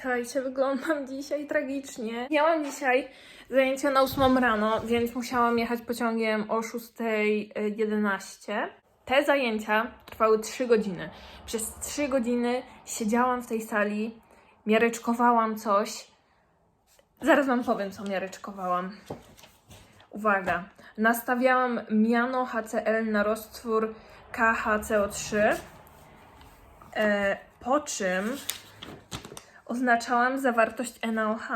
Witajcie, wyglądam dzisiaj tragicznie. Miałam dzisiaj zajęcia na 8 rano, więc musiałam jechać pociągiem o 6.11. Te zajęcia trwały 3 godziny. Przez 3 godziny siedziałam w tej sali, miareczkowałam coś. Zaraz wam powiem, co miareczkowałam. Uwaga, nastawiałam miano HCl na roztwór KHCO3, e, po czym oznaczałam zawartość NaOH.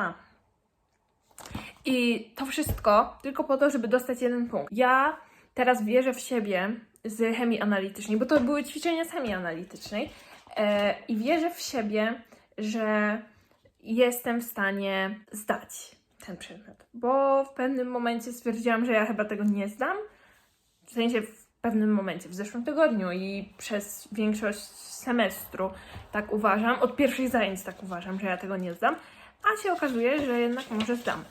I to wszystko tylko po to, żeby dostać jeden punkt. Ja teraz wierzę w siebie z chemii analitycznej, bo to były ćwiczenia z chemii analitycznej e, i wierzę w siebie, że jestem w stanie zdać ten przedmiot, bo w pewnym momencie stwierdziłam, że ja chyba tego nie zdam, w sensie pewnym momencie, w zeszłym tygodniu i przez większość semestru tak uważam, od pierwszych zajęć tak uważam, że ja tego nie zdam, a się okazuje, że jednak może zdam.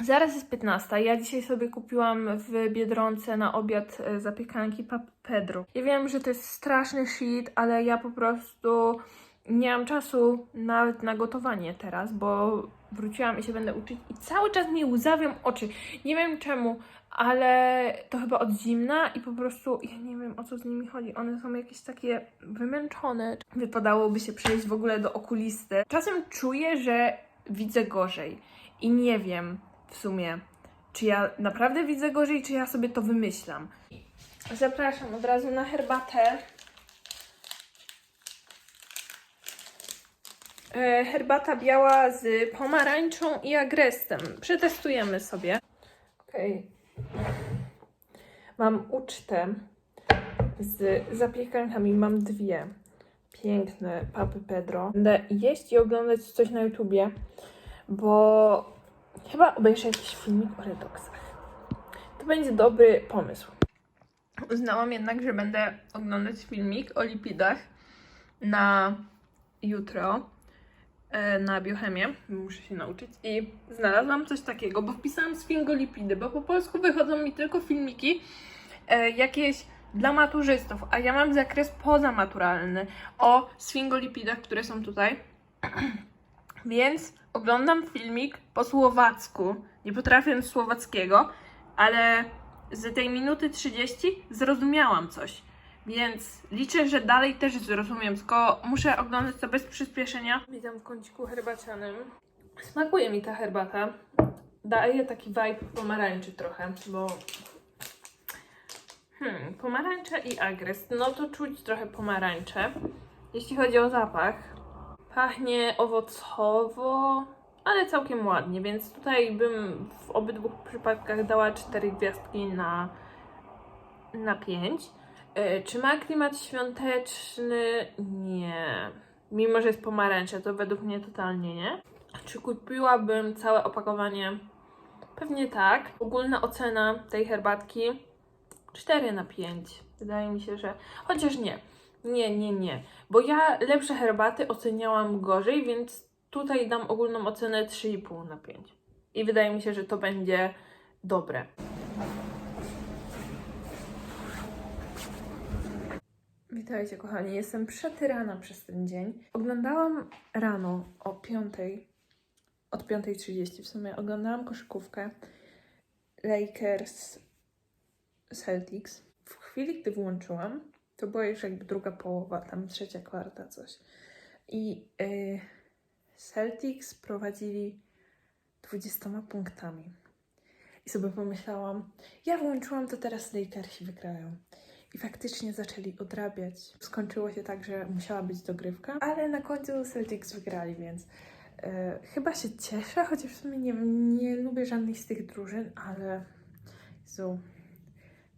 Zaraz jest 15. Ja dzisiaj sobie kupiłam w Biedronce na obiad e, zapiekanki Pap Pedro. Ja wiem, że to jest straszny shit, ale ja po prostu nie mam czasu nawet na gotowanie teraz, bo wróciłam i się będę uczyć i cały czas mi łzawią oczy. Nie wiem czemu, ale to chyba od zimna i po prostu ja nie wiem o co z nimi chodzi. One są jakieś takie wymęczone. Wypadałoby się przejść w ogóle do okulisty. Czasem czuję, że widzę gorzej i nie wiem w sumie, czy ja naprawdę widzę gorzej, czy ja sobie to wymyślam. Zapraszam od razu na herbatę. Herbata biała z pomarańczą i agrestem. Przetestujemy sobie. Okej. Mam ucztę z zapiekankami. Mam dwie piękne papy Pedro. Będę jeść i oglądać coś na YouTubie, bo chyba obejrzę jakiś filmik o redoksach. To będzie dobry pomysł. Uznałam jednak, że będę oglądać filmik o lipidach na jutro e, na biochemię. Muszę się nauczyć. I znalazłam coś takiego, bo wpisałam sfingolipidy, bo po polsku wychodzą mi tylko filmiki e, jakieś dla maturzystów, a ja mam zakres pozamaturalny o sfingolipidach, które są tutaj. Więc oglądam filmik po słowacku. Nie potrafię słowackiego, ale z tej minuty 30 zrozumiałam coś. Więc liczę, że dalej też zrozumiem, tylko muszę oglądać to bez przyspieszenia. Witam w kąciku herbacianym. Smakuje mi ta herbata. Daje taki vibe pomarańczy trochę, bo... Hmm, pomarańcza i agres. No to czuć trochę pomarańcze. Jeśli chodzi o zapach, pachnie owocowo, ale całkiem ładnie, więc tutaj bym w obydwu przypadkach dała 4 gwiazdki na, na 5. E, Czy ma klimat świąteczny? Nie. Mimo, że jest pomarańcza, to według mnie totalnie nie. Czy kupiłabym całe opakowanie? Pewnie tak. Ogólna ocena tej herbatki 4 na 5. Wydaje mi się, że. Chociaż nie. Nie, nie, nie. Bo ja lepsze herbaty oceniałam gorzej, więc tutaj dam ogólną ocenę 3,5 na 5. I wydaje mi się, że to będzie dobre. Witajcie kochani, jestem przetyrana przez ten dzień. Oglądałam rano o 5, od 5.30 w sumie, oglądałam koszykówkę Lakers Celtics. W chwili, gdy włączyłam, to była już jakby druga połowa, tam trzecia kwarta coś. I yy, Celtics prowadzili 20 punktami. I sobie pomyślałam, ja włączyłam, to teraz Lakersi wygrają. I faktycznie zaczęli odrabiać. Skończyło się tak, że musiała być dogrywka, ale na końcu Celtics wygrali, więc e, chyba się cieszę, chociaż w sumie nie, nie lubię żadnej z tych drużyn, ale Jezu,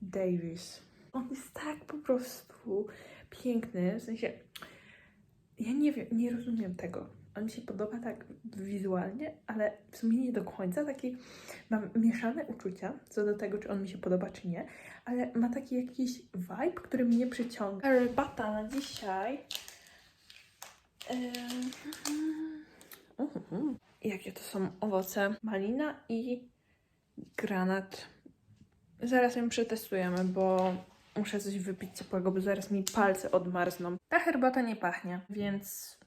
Davis. On jest tak po prostu piękny, w sensie ja nie wiem, nie rozumiem tego. On mi się podoba tak wizualnie, ale w sumie nie do końca. Taki mam mieszane uczucia co do tego, czy on mi się podoba, czy nie, ale ma taki jakiś vibe, który mnie przyciąga. Herbata na dzisiaj. Ym, mhm. Jakie to są owoce? Malina i granat. Zaraz ją przetestujemy, bo muszę coś wypić ciepłego, bo zaraz mi palce odmarzną. Ta herbata nie pachnie, więc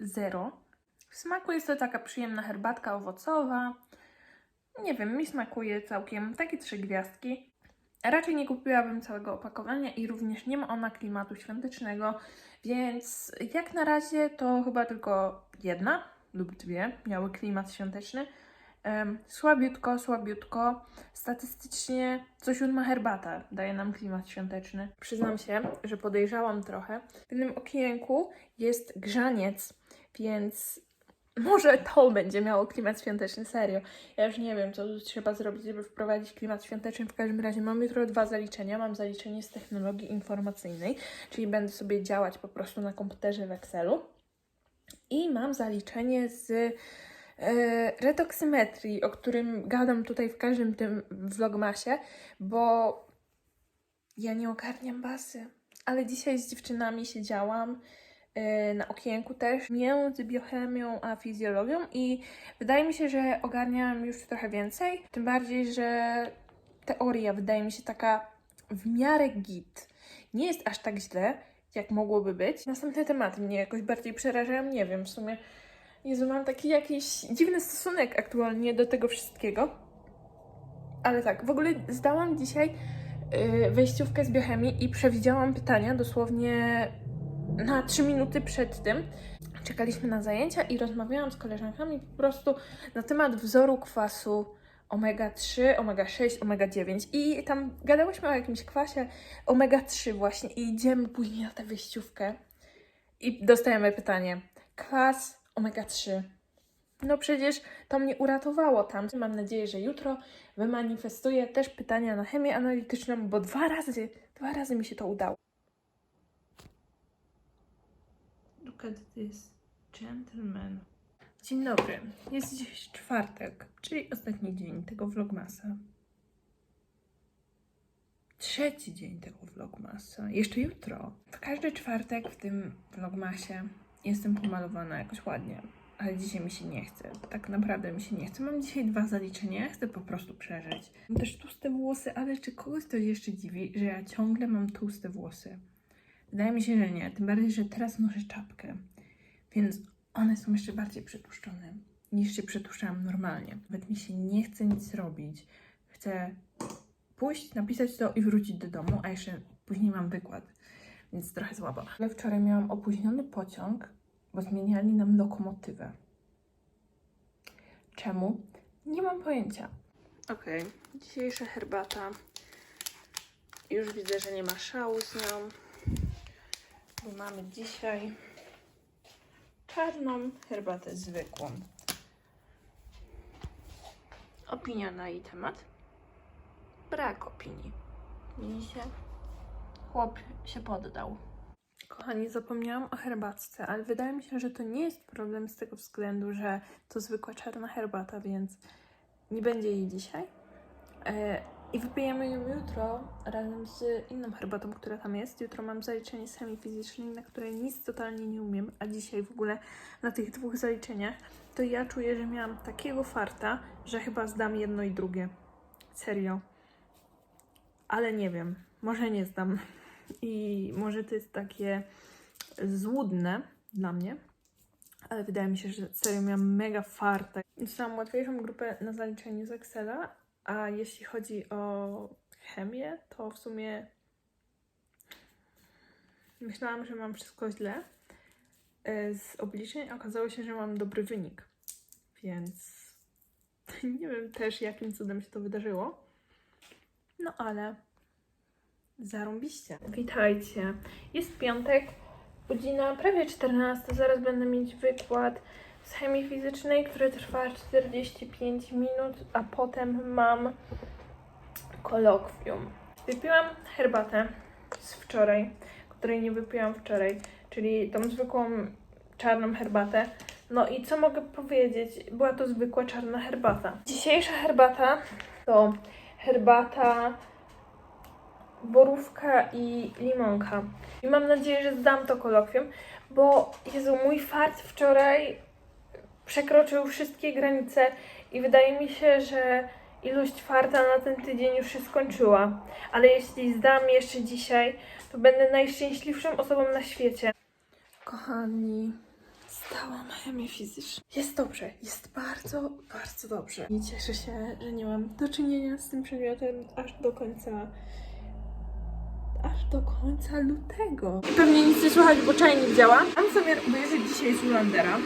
zero. W smaku jest to taka przyjemna herbatka owocowa. Nie wiem, mi smakuje całkiem takie trzy gwiazdki. Raczej nie kupiłabym całego opakowania i również nie ma ona klimatu świątecznego, więc jak na razie to chyba tylko jedna lub dwie miały klimat świąteczny. Słabiutko, słabiutko. Statystycznie co siódma herbata daje nam klimat świąteczny. Przyznam się, że podejrzałam trochę. W pewnym okienku jest grzaniec, więc może to będzie miało klimat świąteczny, serio. Ja już nie wiem, co trzeba zrobić, żeby wprowadzić klimat świąteczny. W każdym razie mam jutro dwa zaliczenia. Mam zaliczenie z technologii informacyjnej, czyli będę sobie działać po prostu na komputerze w Excelu. I mam zaliczenie z e, retoksymetrii, o którym gadam tutaj w każdym tym vlogmasie, bo ja nie ogarniam basy. Ale dzisiaj z dziewczynami siedziałam na okienku też między biochemią a fizjologią i wydaje mi się, że ogarniałam już trochę więcej. Tym bardziej, że teoria wydaje mi się taka w miarę git. Nie jest aż tak źle, jak mogłoby być. Następne tematy mnie jakoś bardziej przerażają, nie wiem, w sumie Jezu, mam taki jakiś dziwny stosunek aktualnie do tego wszystkiego. Ale tak, w ogóle zdałam dzisiaj y, wejściówkę z biochemii i przewidziałam pytania dosłownie na 3 minuty przed tym. Czekaliśmy na zajęcia i rozmawiałam z koleżankami po prostu na temat wzoru kwasu omega-3, omega-6, omega-9 i tam gadałyśmy o jakimś kwasie omega-3 właśnie i idziemy później na tę wyjściówkę i dostajemy pytanie, kwas omega-3. No przecież to mnie uratowało tam. Mam nadzieję, że jutro wymanifestuję też pytania na chemię analityczną, bo dwa razy, dwa razy mi się to udało. Look at this, gentleman. Dzień dobry. Jest dziś czwartek, czyli ostatni dzień tego vlogmasa. Trzeci dzień tego vlogmasa. Jeszcze jutro. W każdy czwartek w tym vlogmasie jestem pomalowana jakoś ładnie. Ale dzisiaj mi się nie chce. Tak naprawdę mi się nie chce. Mam dzisiaj dwa zaliczenia. Chcę po prostu przeżyć. Mam też tłuste włosy, ale czy kogoś to jeszcze dziwi, że ja ciągle mam tłuste włosy? Wydaje mi się, że nie. Tym bardziej, że teraz noszę czapkę. Więc one są jeszcze bardziej przetłuszczone niż się przetłuszczałam normalnie. Nawet mi się nie chce nic robić. Chcę pójść, napisać to i wrócić do domu, a jeszcze później mam wykład, więc trochę słabo. Ale wczoraj miałam opóźniony pociąg, bo zmieniali nam lokomotywę. Czemu? Nie mam pojęcia. Okej, dzisiejsza herbata. Już widzę, że nie ma szału z nią, mamy dzisiaj czarną herbatę zwykłą. Opinia na jej temat? Brak opinii. Widzicie? Chłop się poddał. Kochani, zapomniałam o herbatce, ale wydaje mi się, że to nie jest problem z tego względu, że to zwykła czarna herbata, więc nie będzie jej dzisiaj. E, I wypijemy ją jutro razem z inną herbatą, która tam jest. Jutro mam zaliczenie z chemii fizycznej, na której nic totalnie nie umiem, a dzisiaj w ogóle na tych dwóch zaliczeniach to ja czuję, że miałam takiego farta, że chyba zdam jedno i drugie. Serio. Ale nie wiem, może nie zdam. I może to jest takie złudne dla mnie, ale wydaje mi się, że serio miałam mega farta. Dostałam łatwiejszą grupę na zaliczeniu z Excela, a jeśli chodzi o chemię, to w sumie myślałam, że mam wszystko źle. E, Z obliczeń okazało się, że mam dobry wynik, więc nie wiem też jakim cudem się to wydarzyło. No ale Zarąbiście. Witajcie. Jest piątek, godzina prawie 14. Zaraz będę mieć wykład z chemii fizycznej, który trwa 45 minut, a potem mam kolokwium. Wypiłam herbatę z wczoraj, której nie wypiłam wczoraj, czyli tą zwykłą czarną herbatę. No i co mogę powiedzieć? Była to zwykła czarna herbata. Dzisiejsza herbata to herbata borówka i limonka. I mam nadzieję, że zdam to kolokwium, bo Jezu, mój fart wczoraj przekroczył wszystkie granice i wydaje mi się, że ilość farta na ten tydzień już się skończyła. Ale jeśli zdam jeszcze dzisiaj, to będę najszczęśliwszą osobą na świecie. Kochani, Zdałam chemię fizyczną. Jest dobrze, jest bardzo, bardzo dobrze. I cieszę się, że nie mam do czynienia z tym przedmiotem aż do końca aż do końca lutego. I pewnie nic nie słychać, bo czajnik działa. Mam zamiar obejrzeć dzisiaj Zulandera.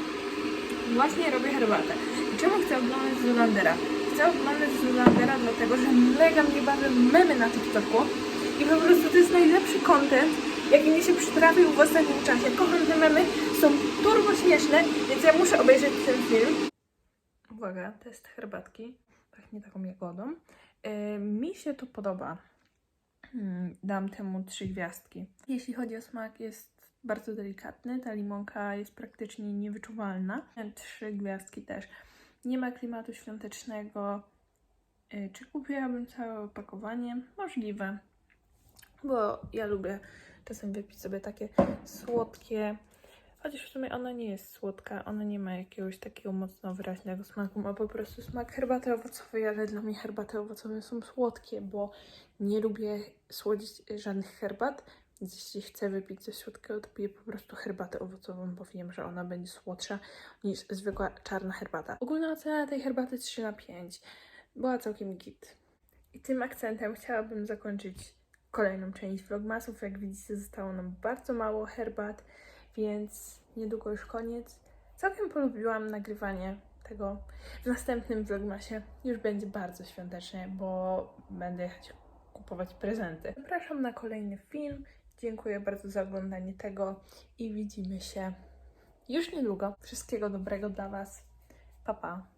Właśnie robię herbatę. I czemu chcę oglądać Zulandera? Chcę oglądać Zulandera dlatego, że mega mnie bawią memy na TikToku. I po prostu to jest najlepszy content, jaki mi się przytrafił w ostatnim czasie. Kocham te memy, są turbo śmieszne, więc ja muszę obejrzeć ten film. Uwaga, test herbatki. Pachnie taką jagodą. Yy, mi się to podoba. Hmm, dam temu trzy gwiazdki. Jeśli chodzi o smak, jest bardzo delikatny. Ta limonka jest praktycznie niewyczuwalna. Trzy gwiazdki też. Nie ma klimatu świątecznego. Yy, Czy kupiłabym całe opakowanie? Możliwe. Bo ja lubię czasem wypić sobie takie słodkie. Chociaż w sumie ona nie jest słodka, ona nie ma jakiegoś takiego mocno wyraźnego smaku, ma po prostu smak herbaty owocowej, ale dla mnie herbaty owocowe są słodkie, bo nie lubię słodzić żadnych herbat, jeśli chcę wypić coś słodkiego, to piję po prostu herbatę owocową, bo wiem, że ona będzie słodsza niż zwykła czarna herbata. Ogólna ocena tej herbaty 3 na 5. Była całkiem git. I tym akcentem chciałabym zakończyć kolejną część vlogmasów. Jak widzicie, zostało nam bardzo mało herbat, więc niedługo już koniec. Całkiem polubiłam nagrywanie tego w następnym vlogmasie. Już będzie bardzo świątecznie, bo będę jechać kupować prezenty. Zapraszam na kolejny film. Dziękuję bardzo za oglądanie tego i widzimy się już niedługo. Wszystkiego dobrego dla Was. Pa, pa.